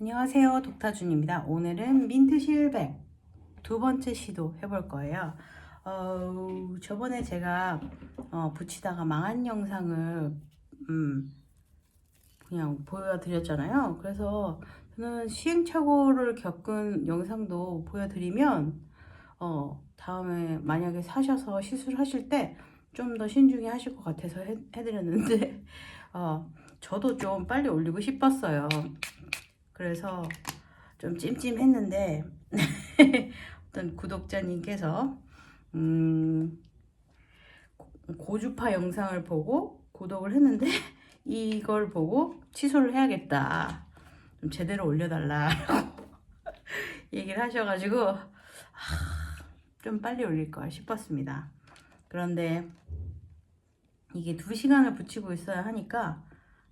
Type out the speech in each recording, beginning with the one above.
안녕하세요. 독타준입니다. 오늘은 민트 실백 두 번째 시도 해볼 거예요. 어, 저번에 제가 어, 붙이다가 망한 영상을 음, 그냥 보여드렸잖아요. 그래서 저는 시행착오를 겪은 영상도 보여드리면 어, 다음에 만약에 사셔서 시술하실 때 좀 더 신중히 하실 것 같아서 해, 해드렸는데 어, 저도 좀 빨리 올리고 싶었어요 그래서 좀 찜찜했는데 어떤 구독자님께서 음, 고- 고주파 영상을 보고 구독을 했는데 이걸 보고 취소를 해야겠다 좀 제대로 올려달라고 얘기를 하셔가지고 아, 좀 빨리 올릴 걸 싶었습니다 그런데 이게 두 시간을 붙이고 있어야 하니까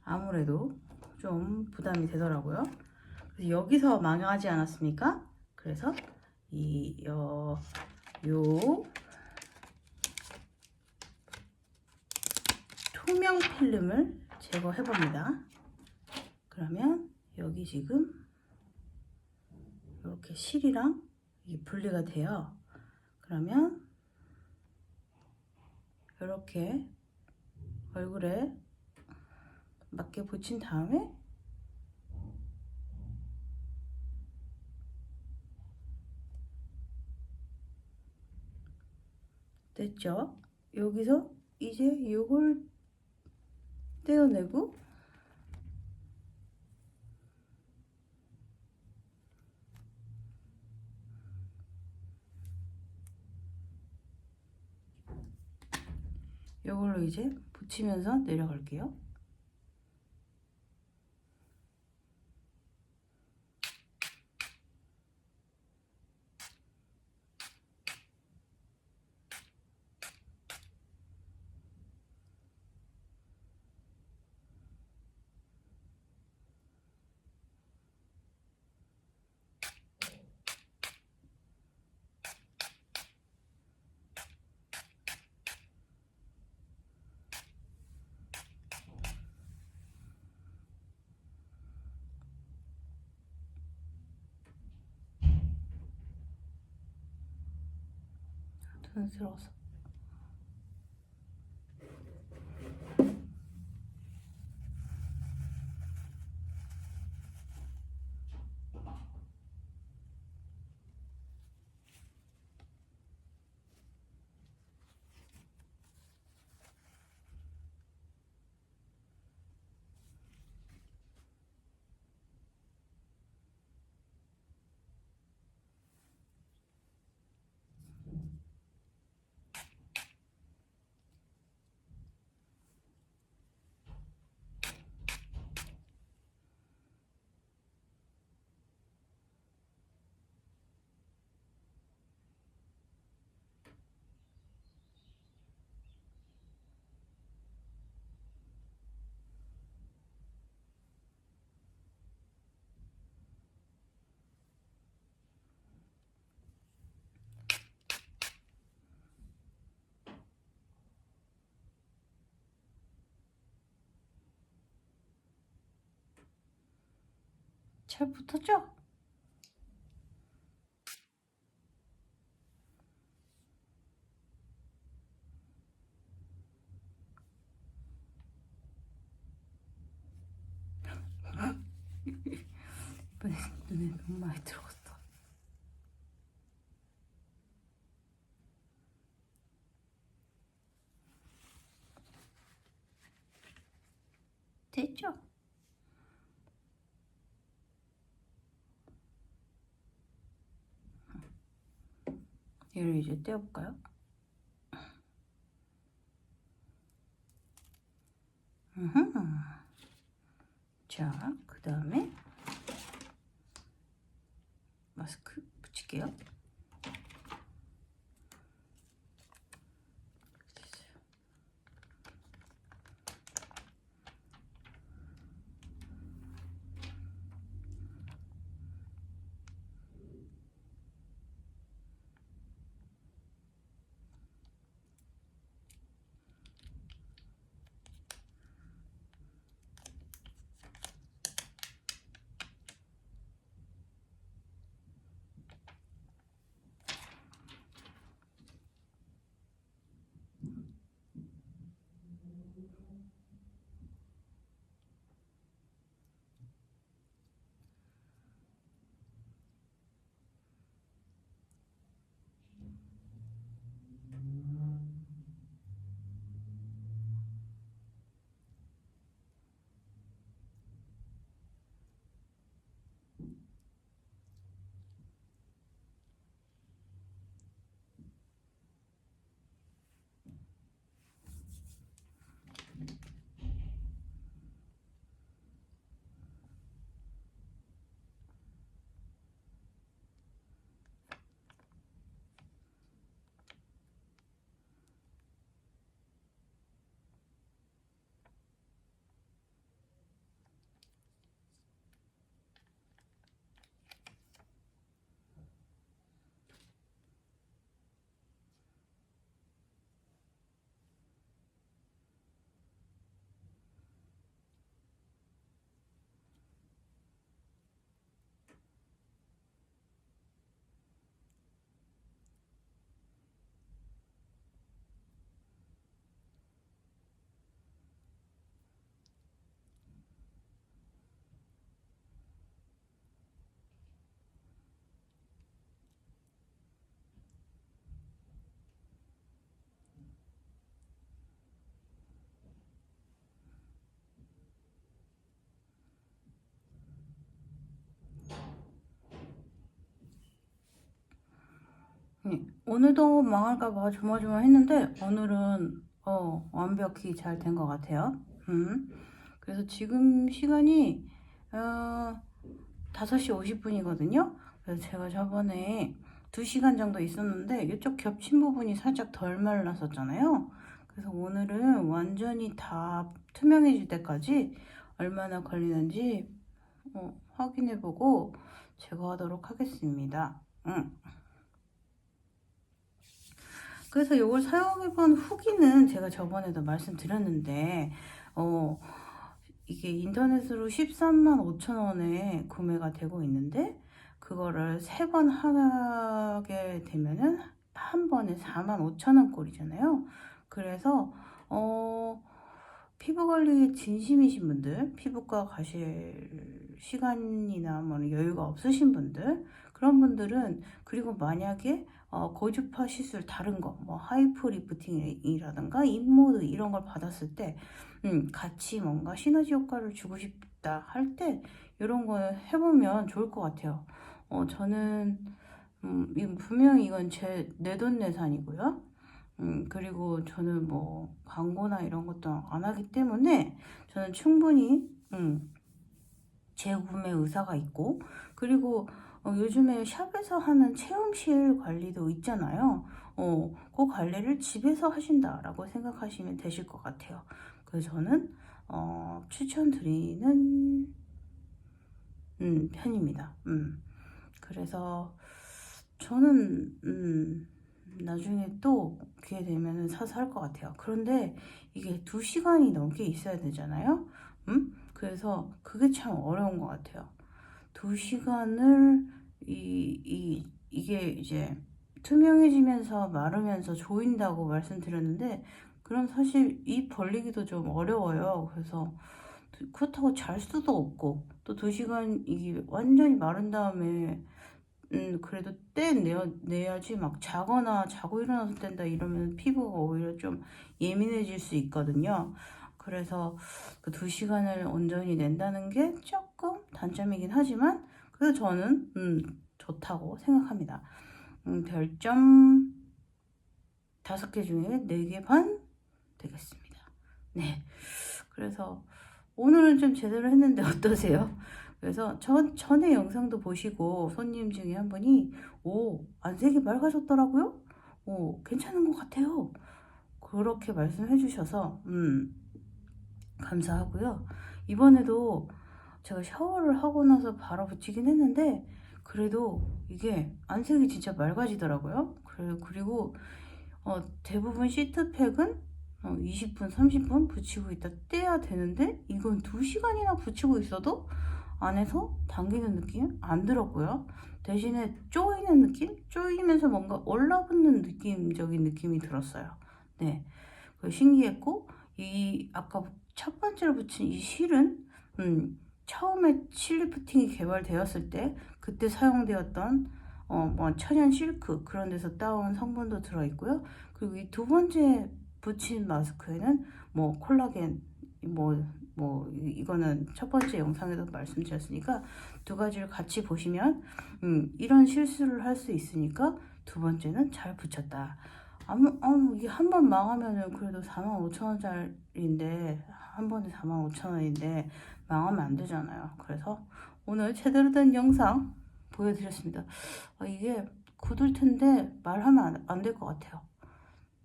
아무래도 좀 부담이 되더라고요. 여기서 망하지 않았습니까? 그래서 이, 어, 요, 투명 필름을 제거해 봅니다. 그러면 여기 지금 이렇게 실이랑 분리가 돼요. 그러면 이렇게 얼굴에 맞게 붙인 다음에 됐죠? 여기서 이제 이걸 떼어내고 이걸로 이제 붙이면서 내려갈게요. 촌스러워서. 잘 붙었죠? 이번에 눈에 너무 많이 들어갔어. 됐죠? 얘를 이제 떼어볼까요? 자, 그 다음에 마스크 붙일게요. 네, 오늘도 망할까봐 조마조마했는데 오늘은 어, 완벽히 잘 된 것 같아요. 음. 그래서 지금 시간이 어, 5시 50분이거든요. 그래서 제가 저번에 2시간 정도 있었는데 이쪽 겹친 부분이 살짝 덜 말랐었잖아요. 그래서 오늘은 완전히 다 투명해질 때까지 얼마나 걸리는지 어, 확인해보고 제거하도록 하겠습니다. 응. 그래서 이걸 사용해본 후기는 제가 저번에도 말씀드렸는데, 어, 이게 인터넷으로 13만 5천 원에 구매가 되고 있는데, 그거를 세 번 하게 되면은 한 번에 4만 5천 원 꼴이잖아요. 그래서, 어, 피부 관리에 진심이신 분들, 피부과 가실 시간이나 뭐 여유가 없으신 분들, 그런 분들은, 그리고 만약에 어, 고주파 시술 다른 거, 뭐 하이프 리프팅이라든가 인모드 이런 걸 받았을 때, 음, 같이 뭔가 시너지 효과를 주고 싶다 할 때, 이런 거 해보면 좋을 것 같아요. 어, 저는, 음, 이- 분명히 이건 제 내돈내산이고요. 음, 그리고 저는 뭐 광고나 이런 것도 안 하기 때문에 저는 충분히, 음, 재구매 의사가 있고, 그리고 어, 요즘에 샵에서 하는 체험실 관리도 있잖아요. 어, 그 관리를 집에서 하신다라고 생각하시면 되실 것 같아요. 그래서 저는 어, 추천드리는 음, 편입니다. 음. 그래서 저는 음, 나중에 또 기회 되면 사서 할 것 같아요. 그런데 이게 두 시간이 넘게 있어야 되잖아요. 음? 그래서 그게 참 어려운 것 같아요. 두 시간을 이, 이, 이게 이제 투명해지면서 마르면서 조인다고 말씀드렸는데 그럼 사실 입 벌리기도 좀 어려워요. 그래서 그렇다고 잘 수도 없고 또 두 시간 이게 완전히 마른 다음에 음 그래도 떼내야 내야지 막 자거나 자고 일어나서 뗀다 이러면 피부가 오히려 좀 예민해질 수 있거든요. 그래서 그 두 시간을 온전히 낸다는 게 조금 단점이긴 하지만 그래도 저는 음, 좋다고 생각합니다. 음, 별점 다섯 개 중에 네개반 되겠습니다. 네. 그래서 오늘은 좀 제대로 했는데 어떠세요? 그래서 전, 전에 영상도 보시고 손님 중에 한 분이 오, 안색이 맑아졌더라고요? 오, 괜찮은 것 같아요. 그렇게 말씀해 주셔서 음, 감사하고요. 이번에도 제가 샤워를 하고 나서 바로 붙이긴 했는데 그래도 이게 안색이 진짜 맑아지더라고요. 그리고 어, 대부분 시트팩은 어, 20분, 30분 붙이고 있다 떼야 되는데 이건 2시간이나 붙이고 있어도 안에서 당기는 느낌 안 들었고요. 대신에 쪼이는 느낌? 쪼이면서 뭔가 올라붙는 느낌적인 느낌이 들었어요. 네. 그 신기했고 이 아까 첫 번째로 붙인 이 실은 음, 처음에 실 리프팅이 개발되었을 때 그때 사용되었던 어, 뭐 천연 실크 그런 데서 따온 성분도 들어 있고요. 그리고 이 두 번째 붙인 마스크에는 뭐 콜라겐 뭐뭐 이거는 첫 번째 영상에도 말씀드렸으니까 두 가지를 같이 보시면 음, 이런 실수를 할 수 있으니까 두 번째는 잘 붙였다. 아무, 아무 이게 한 번 망하면은 그래도 4만 5천 원짜리인데 한 번에 4만 5천 원인데 망하면 안 되잖아요. 그래서 오늘 제대로 된 영상 보여드렸습니다. 아, 이게 굳을 텐데 말하면 안 될 것 같아요.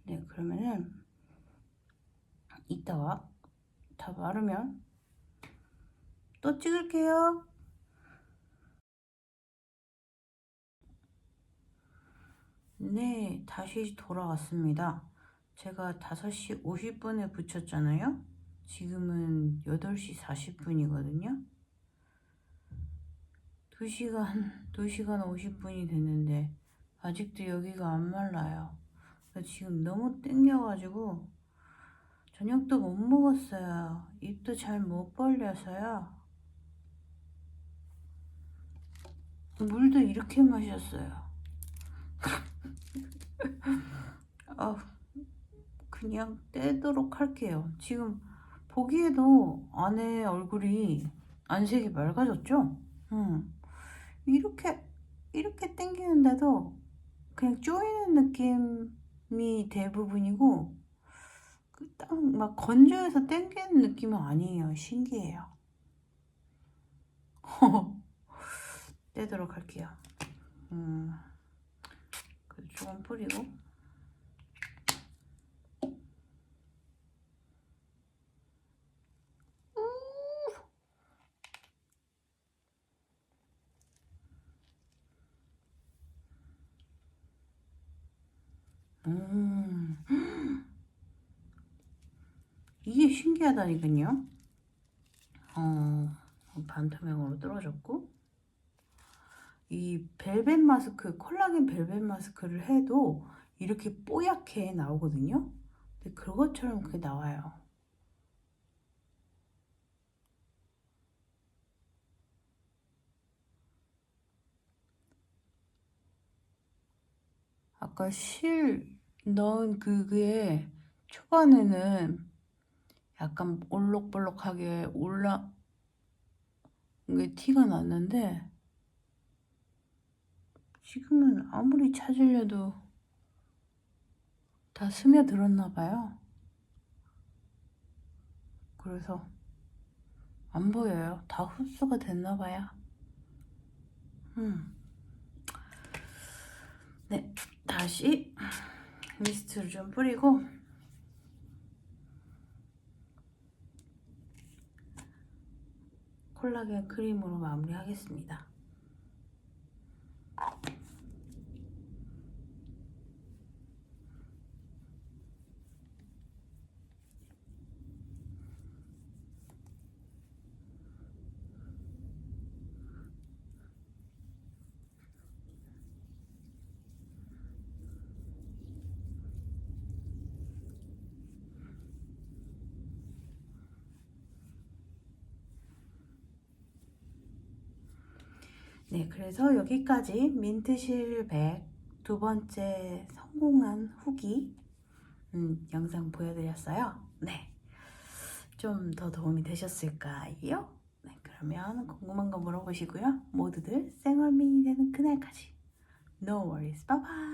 네, 그러면은 이따가 다 마르면 또 찍을게요. 네, 다시 돌아왔습니다. 제가 5시 50분에 붙였잖아요. 지금은 8시 40분이거든요. 2시간, 2시간 50분이 됐는데 아직도 여기가 안 말라요. 지금 너무 땡겨가지고 저녁도 못 먹었어요. 입도 잘 못 벌려서요. 물도 이렇게 마셨어요. 아, 그냥 떼도록 할게요. 지금 보기에도 안에 얼굴이 안색이 맑아졌죠? 응. 이렇게 이렇게 당기는데도 그냥 쪼이는 느낌이 대부분이고 그딱막 건조해서 땡기는 느낌은 아니에요. 신기해요. 떼도록 할게요. 음, 조금 뿌리고. 음, 이게 신기하다니까요. 어, 반투명으로 떨어졌고. 이 벨벳 마스크, 콜라겐 벨벳 마스크를 해도 이렇게 뽀얗게 나오거든요. 근데 그것처럼 그게 나와요. 아까 실 넣은 그게 초반에는 약간 올록볼록하게 올라 게 티가 났는데 지금은 아무리 찾으려도 다 스며들었나 봐요. 그래서 안 보여요. 다 흡수가 됐나 봐요. 음. 네, 다시 미스트를 좀 뿌리고 콜라겐 크림으로 마무리하겠습니다. 네, 그래서 여기까지 민트 실백 두 번째 성공한 후기 음, 영상 보여드렸어요. 네, 좀 더 도움이 되셨을까요? 네, 그러면 궁금한 거 물어보시고요. 모두들 생얼민이 되는 그날까지 No worries, bye bye.